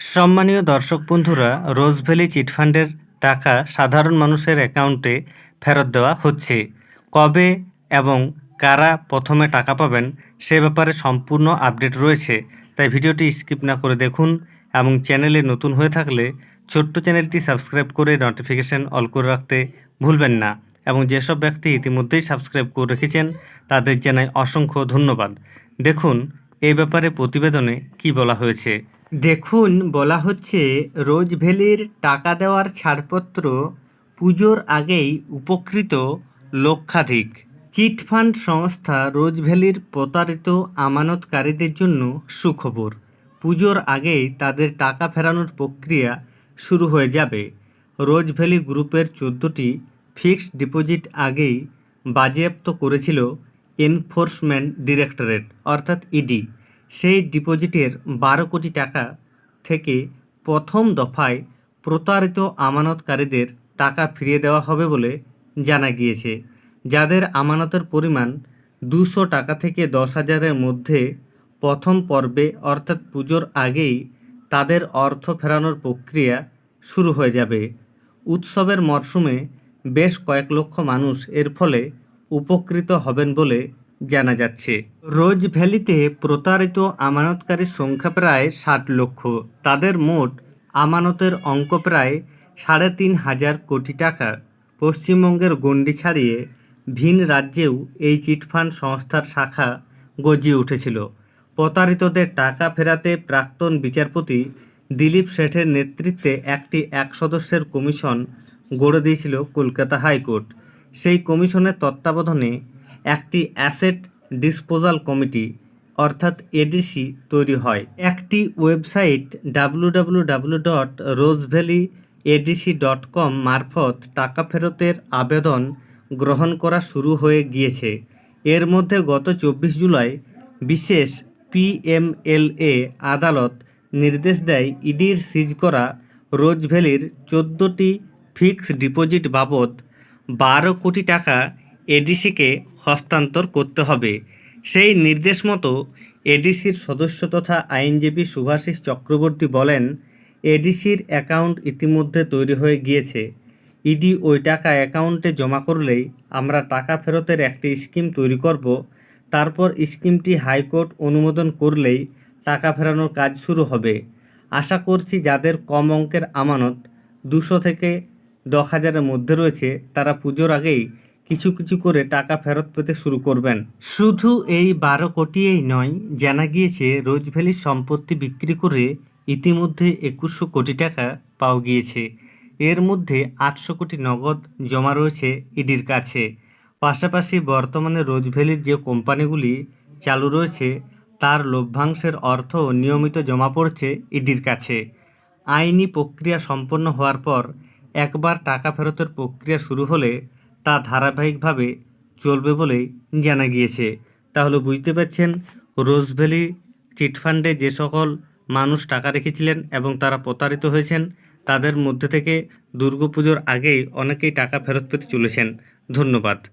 সম্মানীয় দর্শক বন্ধুরা রোজভ্যালি চিটফান্ডের টাকা সাধারণ মানুষের অ্যাকাউন্টে ফেরত দেওয়া হচ্ছে। কবে এবং কারা প্রথমে টাকা পাবেন সে ব্যাপারে সম্পূর্ণ আপডেট রয়েছে। তাই ভিডিওটি স্কিপ না করে দেখুন এবং চ্যানেলে নতুন হয়ে থাকলে ছোট্ট চ্যানেলটি সাবস্ক্রাইব করে নোটিফিকেশান অল করে রাখতে ভুলবেন না এবং যেসব ব্যক্তি ইতিমধ্যেই সাবস্ক্রাইব করে রেখেছেন তাদের জানাই অসংখ্য ধন্যবাদ। দেখুন এই ব্যাপারে প্রতিবেদনে কি বলা হয়েছে? দেখুন, বলা হচ্ছে রোজ ভ্যালির টাকা দেওয়ার ছাড়পত্র পুজোর আগেই উপকৃত লক্ষাধিক। চিটফান্ড সংস্থা রোজ ভ্যালির প্রতারিত আমানতকারীদের জন্য সুখবর। পুজোর আগেই তাদের টাকা ফেরানোর প্রক্রিয়া শুরু হয়ে যাবে। রোজ ভ্যালি গ্রুপের চোদ্দোটি ফিক্সড ডিপোজিট আগেই বাজেয়াপ্ত করেছিল এনফোর্সমেন্ট ডিরেক্টরেট, অর্থাৎ ইডি, সেই ডিপোজিটের বারো কোটি টাকা থেকে প্রথম দফায় প্রতারিত আমানতকারীদের টাকা ফিরিয়ে দেওয়া হবে বলে জানা গিয়েছে, যাদের আমানতের পরিমাণ দুশো টাকা থেকে দশ হাজারের মধ্যে প্রথম পর্বে, অর্থাৎ পুজোর আগেই তাদের অর্থ ফেরানোর প্রক্রিয়া শুরু হয়ে যাবে। উৎসবের মরশুমে বেশ কয়েক লক্ষ মানুষ এর ফলে উপকৃত হবেন বলে জানা যাচ্ছে। রোজ ভ্যালিতে প্রতারিত আমানতকারীর সংখ্যা প্রায় ষাট লক্ষ। তাদের মোট আমানতের অঙ্ক প্রায় সাড়ে তিন হাজার কোটি টাকা। পশ্চিমবঙ্গের গণ্ডি ছাড়িয়ে ভিন রাজ্যেও এই চিটফান্ড সংস্থার শাখা গজিয়ে উঠেছিল। প্রতারিতদের টাকা ফেরাতে প্রাক্তন বিচারপতি দিলীপ শেঠের নেতৃত্বে একটি এক সদস্যের কমিশন গড়ে দিয়েছিল কলকাতা হাইকোর্ট। সেই কমিশনের তত্ত্বাবধানে একটি অ্যাসেট ডিসপোজাল কমিটি, অর্থাৎ এডিসি, তৈরি হয়। একটি website W dot Rosevalley ADC dot com মারফত টাকা ফেরতের আবেদন গ্রহণ করা শুরু হয়ে গিয়েছে। এর মধ্যে গত চব্বিশ জুলাই বিশেষ পিএমএলএ আদালত নির্দেশ দেয় ইডির সিজ করা রোজভ্যালির চোদ্দোটি ফিক্সড ডিপোজিট বাবদ বারো কোটি টাকা এডিসিকে হস্তান্তর করতে হবে। সেই নির্দেশ মতো এডিসির সদস্য তথা আইনজীবী সুভাষিস চক্রবর্তী বলেন, এডিসির অ্যাকাউন্ট ইতিমধ্যে তৈরি হয়ে গিয়েছে। ইডি ওই টাকা অ্যাকাউন্টে জমা করলেই আমরা টাকা ফেরতের একটি স্কিম তৈরি করব। তারপর স্কিমটি হাইকোর্ট অনুমোদন করলেই টাকা ফেরানোর কাজ শুরু হবে। আশা করছি যাদের কম অঙ্কের আমানত দুশো থেকে দশ হাজারের মধ্যে রয়েছে, তারা পুজোর আগেই কিছু কিছু করে টাকা ফেরত পেতে শুরু করবেন। শুধু এই বারো কোটিই নয়, জানা গিয়েছে রোজভ্যালির সম্পত্তি বিক্রি করে ইতিমধ্যে একুশশো কোটি টাকা পাওয়া গিয়েছে। এর মধ্যে আটশো কোটি নগদ জমা রয়েছে ইডির কাছে। পাশাপাশি বর্তমানে রোজভ্যালির যে কোম্পানিগুলি চালু রয়েছে, তার লভ্যাংশের অর্থ নিয়মিত জমা পড়ছে ইডির কাছে। আইনি প্রক্রিয়া সম্পন্ন হওয়ার পর একবার টাকা ফেরতের প্রক্রিয়া শুরু হলে তা ধারাবাহিকভাবে চলবে বলেই জানা গিয়েছে। তাহলে বুঝতে পারছেন রোজভ্যালি চিটফান্ডে যে সকল মানুষ টাকা রেখেছিলেন এবং তারা প্রতারিত হয়েছেন, তাদের মধ্যে থেকে দুর্গাপুজোর আগেই অনেকেই টাকা ফেরত পেতে চলেছেন। ধন্যবাদ।